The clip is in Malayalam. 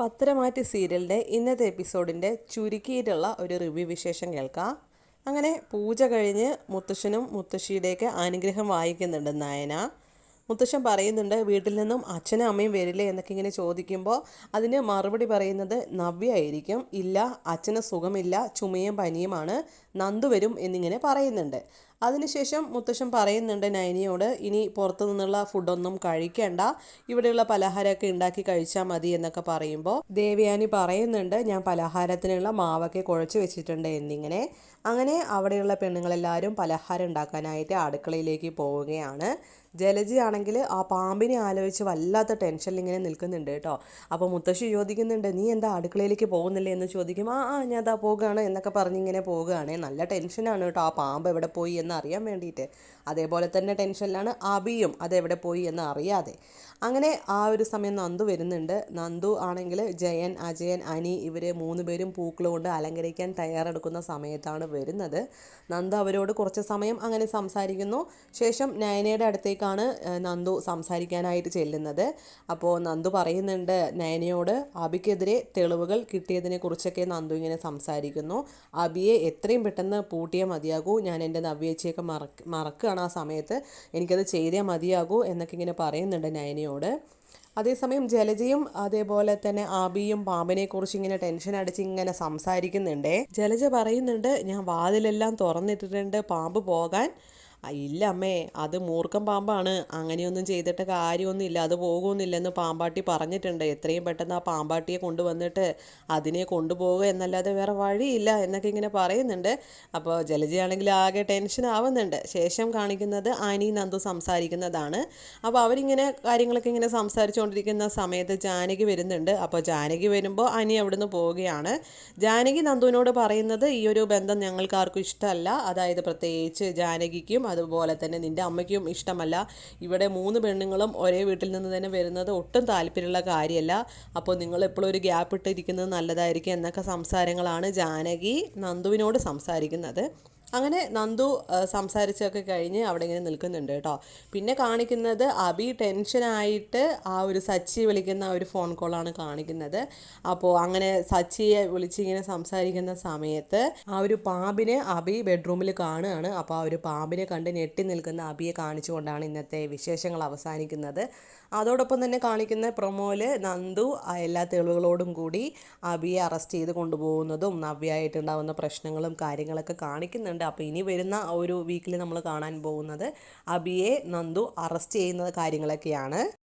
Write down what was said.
പത്തരമാറ്റ് സീരിയലിന്റെ ഇന്നത്തെ എപ്പിസോഡിന്റെ ചുരുക്കിയിട്ടുള്ള ഒരു റിവ്യൂ വിശേഷം കേൾക്കാം. അങ്ങനെ പൂജ കഴിഞ്ഞ് മുത്തശ്ശനും മുത്തശ്ശിയുടെയൊക്കെ അനുഗ്രഹം വായിക്കുന്നുണ്ട് നയന. മുത്തശ്ശൻ പറയുന്നുണ്ട് വീട്ടിൽ നിന്നും അച്ഛനും അമ്മയും വരില്ലേ? എന്നൊക്കെ ഇങ്ങനെ ചോദിക്കുമ്പോൾ അതിന് മറുപടി പറയുന്നത് നവ്യ ആയിരിക്കും. ഇല്ല അച്ഛന് സുഖമില്ല ചുമയും പനിയുമാണ്. നന്ദു വരും എന്നിങ്ങനെ പറയുന്നുണ്ട്. അതിനുശേഷം മുത്തശ്ശൻ പറയുന്നുണ്ട് നൈനിയോട് ഇനി പുറത്തു നിന്നുള്ള ഫുഡൊന്നും കഴിക്കേണ്ട. ഇവിടെയുള്ള പലഹാരമൊക്കെ ഉണ്ടാക്കി കഴിച്ചാൽ മതി എന്നൊക്കെ പറയുമ്പോൾ ദേവയാനി പറയുന്നുണ്ട് ഞാൻ പലഹാരത്തിനുള്ള മാവൊക്കെ കുഴച്ച് വെച്ചിട്ടുണ്ട് എന്നിങ്ങനെ. അങ്ങനെ അവിടെയുള്ള പെണ്ണുങ്ങളെല്ലാവരും പലഹാരം ഉണ്ടാക്കാനായിട്ട് അടുക്കളയിലേക്ക് പോവുകയാണ്. ജലജയാണെങ്കിൽ ആ പാമ്പിനെ ആലോചിച്ച് വല്ലാത്ത ടെൻഷനിൽ ഇങ്ങനെ നിൽക്കുന്നുണ്ട് കേട്ടോ. അപ്പോൾ മുത്തശ്ശി ചോദിക്കുന്നുണ്ട് നീ എന്താ അടുക്കളയിലേക്ക് പോകുന്നില്ലേ? എന്ന് ചോദിക്കും. ആ ആ ഞാൻ അതാ പോകുകയാണ് എന്നൊക്കെ പറഞ്ഞ് ഇങ്ങനെ പോവുകയാണ് നല്ല ടെൻഷനാണ് കേട്ടോ ആ പാമ്പ് എവിടെ പോയി എന്ന് അറിയാൻ വേണ്ടിയിട്ട്. അതേപോലെ തന്നെ ടെൻഷനിലാണ് അബിയും അതെവിടെ പോയി എന്ന് അറിയാതെ. അങ്ങനെ ആ ഒരു സമയം നന്ദു വരുന്നുണ്ട്. നന്ദു ആണെങ്കിൽ ജയൻ അജയൻ അനി ഇവർ മൂന്ന് പേരും പൂക്കൾ കൊണ്ട് അലങ്കരിക്കാൻ തയ്യാറെടുക്കുന്ന സമയത്താണ് വരുന്നത്. നന്ദു അവരോട് കുറച്ച് സമയം അങ്ങനെ സംസാരിക്കുന്നു. ശേഷം നയനയുടെ അടുത്തേക്കാണ് നന്ദു സംസാരിക്കാനായിട്ട് ചെല്ലുന്നത്. അപ്പോൾ നന്ദു പറയുന്നുണ്ട് നയനയോട് അബിക്കെതിരെ തെളിവുകൾ കിട്ടിയതിനെ കുറിച്ചൊക്കെ നന്ദു ഇങ്ങനെ സംസാരിക്കുന്നു. അബിയെ എത്രയും പെട്ടെന്ന് പൂട്ടിയേ മതിയാകൂ. ഞാൻ എന്റെ നവ്യേച്ചിയൊക്കെ മറക്ക് മറക്കുകയാണ് ആ സമയത്ത്. എനിക്കത് ചെയ്തേ മതിയാകൂ എന്നൊക്കെ ഇങ്ങനെ പറയുന്നുണ്ട് നയനയോട്. അതേസമയം ജലജയും അതേപോലെ തന്നെ ആബിയും പാമ്പിനെ കുറിച്ച് ഇങ്ങനെ ടെൻഷൻ അടിച്ച് ഇങ്ങനെ സംസാരിക്കുന്നുണ്ടേ. ജലജ പറയുന്നുണ്ട് ഞാൻ വാതിലെല്ലാം തുറന്നിട്ടിട്ടുണ്ട്. പാമ്പ് പോകാൻ "ആ, ഇല്ല അമ്മേ അത് മൂർഖം പാമ്പാണ്. അങ്ങനെയൊന്നും ചെയ്തിട്ട് കാര്യമൊന്നുമില്ല. അത് പോകുമെന്നില്ലെന്ന് പാമ്പാട്ടി പറഞ്ഞിട്ടുണ്ട്. എത്രയും പെട്ടെന്ന് ആ പാമ്പാട്ടിയെ കൊണ്ടുവന്നിട്ട് അതിനെ കൊണ്ടുപോകുക എന്നല്ലാതെ വേറെ വഴിയില്ല എന്നൊക്കെ ഇങ്ങനെ പറയുന്നുണ്ട്. അപ്പോൾ ജലജയാണെങ്കിൽ ആകെ ടെൻഷൻ ആവുന്നുണ്ട്. ശേഷം കാണിക്കുന്നത് ആനി നന്ദു സംസാരിക്കുന്നതാണ്. അപ്പോൾ അവരിങ്ങനെ കാര്യങ്ങളൊക്കെ ഇങ്ങനെ സംസാരിച്ചുകൊണ്ടിരിക്കുന്ന സമയത്ത് ജാനകി വരുന്നുണ്ട്. അപ്പോൾ ജാനകി വരുമ്പോൾ അനി അവിടുന്ന് പോവുകയാണ്. ജാനകി നന്ദുവിനോട് പറയുന്നത് ഈ ഒരു ബന്ധം ഞങ്ങൾക്ക് ആർക്കും ഇഷ്ടമല്ല. അതായത് പ്രത്യേകിച്ച് ജാനകിക്കും അതുപോലെ തന്നെ നിന്റെ അമ്മയ്ക്കും ഇഷ്ടമല്ല. ഇവിടെ മൂന്ന് പെണ്ണുങ്ങളും ഒരേ വീട്ടിൽ നിന്ന് തന്നെ വരുന്നത് ഒട്ടും താല്പര്യമുള്ള കാര്യമല്ല. അപ്പോൾ നിങ്ങൾ എപ്പോഴും ഒരു ഗ്യാപ്പ് ഇട്ടിരിക്കുന്നത് നല്ലതായിരിക്കും എന്നൊക്കെ സംസാരങ്ങളാണ് ജാനകി നന്ദുവിനോട് സംസാരിക്കുന്നത്. അങ്ങനെ നന്ദു സംസാരിച്ചൊക്കെ കഴിഞ്ഞ് അവിടെ ഇങ്ങനെ നിൽക്കുന്നുണ്ട് കേട്ടോ. പിന്നെ കാണിക്കുന്നത് അബി ടെൻഷനായിട്ട് ആ ഒരു സച്ചി വിളിക്കുന്ന ഒരു ഫോൺ കോളാണ് കാണിക്കുന്നത്. അപ്പോൾ അങ്ങനെ സച്ചിയെ വിളിച്ചിങ്ങനെ സംസാരിക്കുന്ന സമയത്ത് ആ ഒരു പാമ്പിനെ അബി ബെഡ്റൂമിൽ കാണുകയാണ്. അപ്പോൾ ആ ഒരു പാമ്പിനെ കണ്ട് ഞെട്ടി നിൽക്കുന്ന അബിയെ കാണിച്ചുകൊണ്ടാണ് ഇന്നത്തെ വിശേഷങ്ങൾ അവസാനിക്കുന്നത്. അതോടൊപ്പം തന്നെ കാണിക്കുന്ന പ്രൊമോയിൽ നന്ദു എല്ലാ തെളിവുകളോടും കൂടി അബിയെ അറസ്റ്റ് ചെയ്ത് കൊണ്ടുപോകുന്നതും നവ്യായിട്ടുണ്ടാകുന്ന പ്രശ്നങ്ങളും കാര്യങ്ങളൊക്കെ കാണിക്കുന്നുണ്ട്. അപ്പോൾ ഇനി വരുന്ന ഒരു വീക്കിൽ നമ്മൾ കാണാൻ പോകുന്നത് അബിയെ നന്ദു അറസ്റ്റ് ചെയ്യുന്ന കാര്യങ്ങളൊക്കെയാണ്.